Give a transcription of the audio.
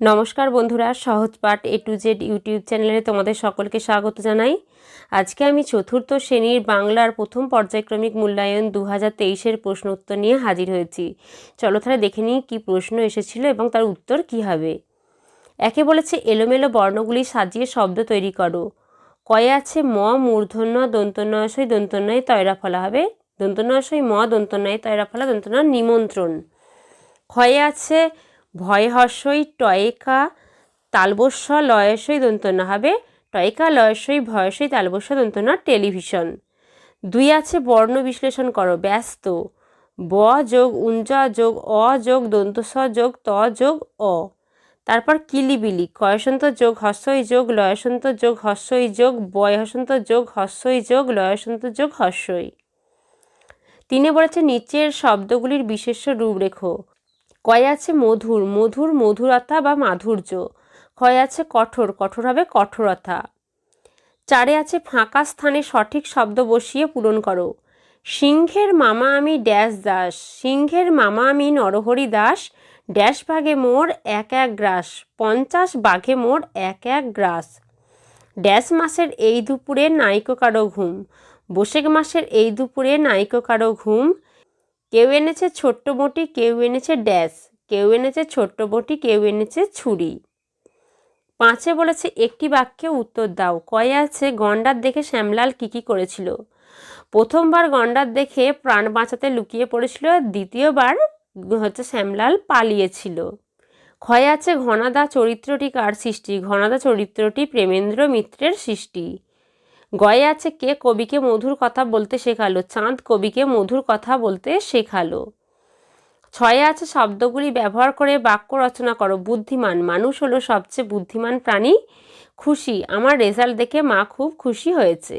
নমস্কার বন্ধুরা, সহজ পাঠ এ টু জেড ইউটিউব চ্যানেলে তোমাদের সকলকে স্বাগত জানাই। আজকে আমি চতুর্থ শ্রেণির বাংলার প্রথম পর্যায়ক্রমিক মূল্যায়ন দু হাজার তেইশের প্রশ্ন উত্তর নিয়ে হাজির হয়েছি। চলো তাহলে দেখে নিই কী প্রশ্ন এসেছিল এবং তার উত্তর কী হবে। একে বলেছে, এলোমেলো বর্ণগুলি সাজিয়ে শব্দ তৈরি করো। কয়ে আছে, ম, মূর্ধন্য দন্তন্বয়সই দন্তন্বয়, তয়রা ফলা হবে। দন্তন্বয়সই ম, দন্তন্বয়, তয়রা ফলা, দন্তন্বয়, নিমন্ত্রণ। ক্ষয়ে আছে ভয় হর্ষই টয়কা তালবস্য লয়সই দন্তন্য হবে। টয়েকা লয়সই ভয়সই তালবস্য দন্তন্য টেলিভিশন। দুই আছে বর্ণ বিশ্লেষণ করো, ব্যস্ত। ব যোগ উঞ্জা যোগ অ যোগ দন্তস যোগ ত যোগ অ। তারপর কিলিবিলি, কয়সন্ত যোগ হস্যই যোগ লয়সন্ত যোগ হস্যই যোগ বয়সন্ত যোগ হস্যই যোগ লয়সন্ত যোগ হস্যই তিনি বলেছে, নিচের শব্দগুলির বিশেষ্য রূপরেখ। কয় আছে মধুর মধুর মধুরতা বা মাধুর্য? ক্ষয় আছে কঠোর কঠোর হবে কঠোরতা চারে আছে ফাঁকা স্থানে সঠিক শব্দ বসিয়ে পূরণ করো। সিংহের মামা আমি ড্যাশ দাস, সিংহের মামা আমি নরহরি দাস, ড্যাশ ভাগে মোর এক এক গ্রাস, পঞ্চাশ বাঘে মোর এক এক গ্রাস। ড্যাশ মাসের এই দুপুরে নাইকো কারও ঘুম, বসেক মাসের এই দুপুরে নাইকো কারও ঘুম কেউ এনেছে ছোট্ট বটি, কেউ এনেছে ড্যাশ, কেউ এনেছে ছোট্ট বটি, কেউ এনেছে ছুরি। পাঁচে বলেছে, একটি বাক্যে উত্তর দাও। কয়ে আছে গন্ডার দেখে শ্যামলাল কী কী করেছিল। প্রথমবার গন্ডার দেখে প্রাণ বাঁচাতে লুকিয়ে পড়েছিল, দ্বিতীয়বার হচ্ছে শ্যামলাল পালিয়েছিল। ক্ষয় আছে, ঘনাদা চরিত্রটি কার সৃষ্টি? ঘনাদা চরিত্রটি প্রেমেন্দ্র মিত্রের সৃষ্টি। গয়ে আছে কে কবিকে মধুর কথা বলতে শেখালো, চাঁদ কবিকে মধুর কথা বলতে শেখালো। ছয়ে আছে শব্দগুলি ব্যবহার করে বাক্য রচনা করো, বুদ্ধিমান, মানুষ হলো সবচেয়ে বুদ্ধিমান প্রাণী, খুশি। আমার রেজাল্ট দেখে মা খুব খুশি হয়েছে।